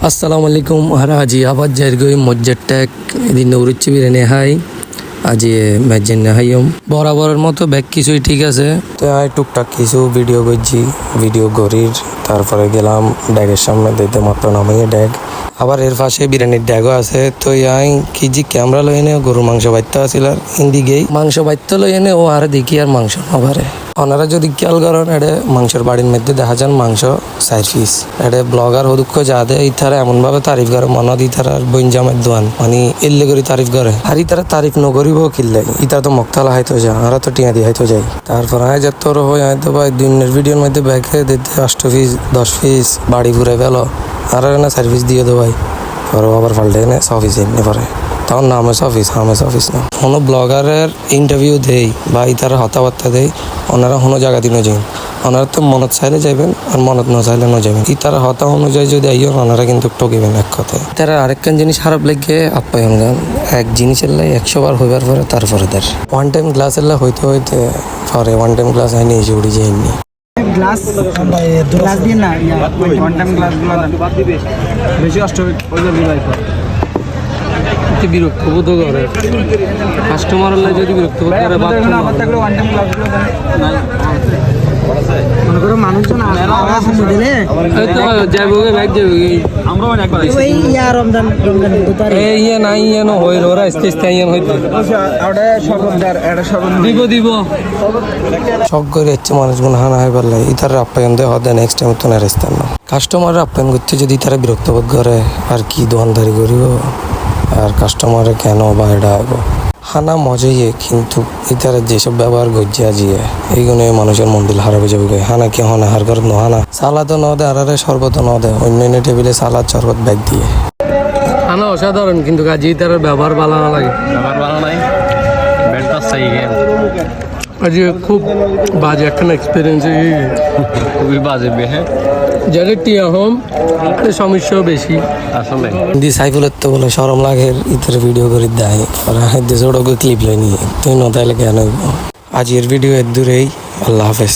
আসসালামু আলাইকুম আর আজি আবার জায়গৈ মজ্জার ট্যাক এদিন নৌরুচ্ছি বিরিয়ানি হাই আজি ম্যাজেন হাইম বরাবরের মতো ব্যাগ কিছুই ঠিক আছে। তো আই টুকটাক কিছু ভিডিও করছি ভিডিও গরির তারপরে গেলাম ড্যাগের সামনে দিতে মাত্র নামিয়ে ড্যাগ আবার এর পাশে বিরিয়ানির ড্যাগও আছে তো আই কি যে ক্যামেরা লই এনে গরুর মাংস বাইতে আসিল আর হিন্দি গেই মাংস বাইতে লই এনে ও আর দেখি আর মাংস নবারে ওনারা যদি খেয়াল করেন এটা মাংসের বাড়ির মধ্যে দেখা যান মাংস চার পিস এটা ব্লগার হদুক্ষ যা দে ইথারা এমন ভাবে তারিফ করে মনত ইথারা বইনজামের দোয়ান। মানে এল্লে করে তারিফ করে। আর ইতারা তারিফ নকরিব কিনলে ইতারা তো মক্তালা হাইতো যা আর তো টিয়া দিয়ে হাইতো যাই তারপর আয় যে তোর হয়ে হয়তো ভাই দিনের ভিডিওর মধ্যে ব্যাগে দিতে আষ্ট পিস দশ পিস বাড়ি ঘুরে গেল আর না সার্ভিস দিয়ে দো ভাই। পরে আবার পাল্টে এনে অফিস এনে পরে। তখন নামেস অফিস হামেস অফিস না। কোনো ব্লগারের ইন্টারভিউ দেই বা ইতারা হতাবার্তা দেই, ওনারা কোনো জায়গা দিন যাই ওনারা তো মনত চাইলে যাবেন আর মনত না চাইলে না যাবেন ইতারা হতা অনুযায়ী যদি আইন ওনারা কিন্তু ঠকিবেন এক কথায়। তারা আরেকখান জিনিস খারাপ লাগে আপ্যায়ন গান। এক জিনিসের লাই একশো বার হইবার পরে তারপরে তার ওয়ান টাইম ক্লাসের লাই হইতে হইতে পরে ওয়ান টাইম ক্লাস হয়নি এসে উড়ি যায়নি গ্লাস গ্লাস দিয়ে না ওয়ান টাইম গ্লাস বেশি বিবাহ বিরক্ত বোধ করে। কাস্টমার হলে যদি বিরক্ত বোধ করে মনে করো মানুষজন দিলে যাইব ব্যাগ যাইব ওই ইয়া রমজান রমজান এই ইয়ে নাই ইয়ে ন হই রোরা আস্তে আস্তে ইয়ে হইতে। ওটা সর্বদার এটা সর্বদার দিব দিব। শখ করে হচ্ছে মানুষগুলো হানা হয়ে পারলে ইতার আপ্যায়ন দেয় হদে নেক্সট টাইম তো না। কাস্টমার আপ্যায়ন করতে যদি তারা বিরক্ত বোধ করে আর কি দোকানদারি করিব? আর কাস্টমারে কেন বা এটা হব? হানা মজাইয়ে কিন্তু ইতার যেসব ব্যবহার গজ্জে আজিয়ে এইগুলো মানুষের মন্দির হারাবে যাবে গে। হানা কি হনা হার ঘর ন হানা। সালাদও ন দে আর আরে শরবত ন দে অন্যান্য টেবিলে সালাদ শরবত ব্যাগ দিয়ে। হানা অসাধারণ কিন্তু কাজে তার ব্যবহার ভালো না লাগে। ব্যাপার ভালো নাই। ব্যাটটা গেম আজকে খুব বাজে একটা এক্সপিরিয়েন্স খুবই বাজে বেহে যাদের টিয়া হোম সমস্যাও বেশি। আসলে। দি সাইফুলের তো বলে সরম লাগের ইতর ভিডিও করে দেয়। আর দেশে ওটা ক্লিপ লয় নিয়ে। তুই নতাইলে কেন আজ আজকের ভিডিও এর দূরেই। আল্লাহ হাফেজ।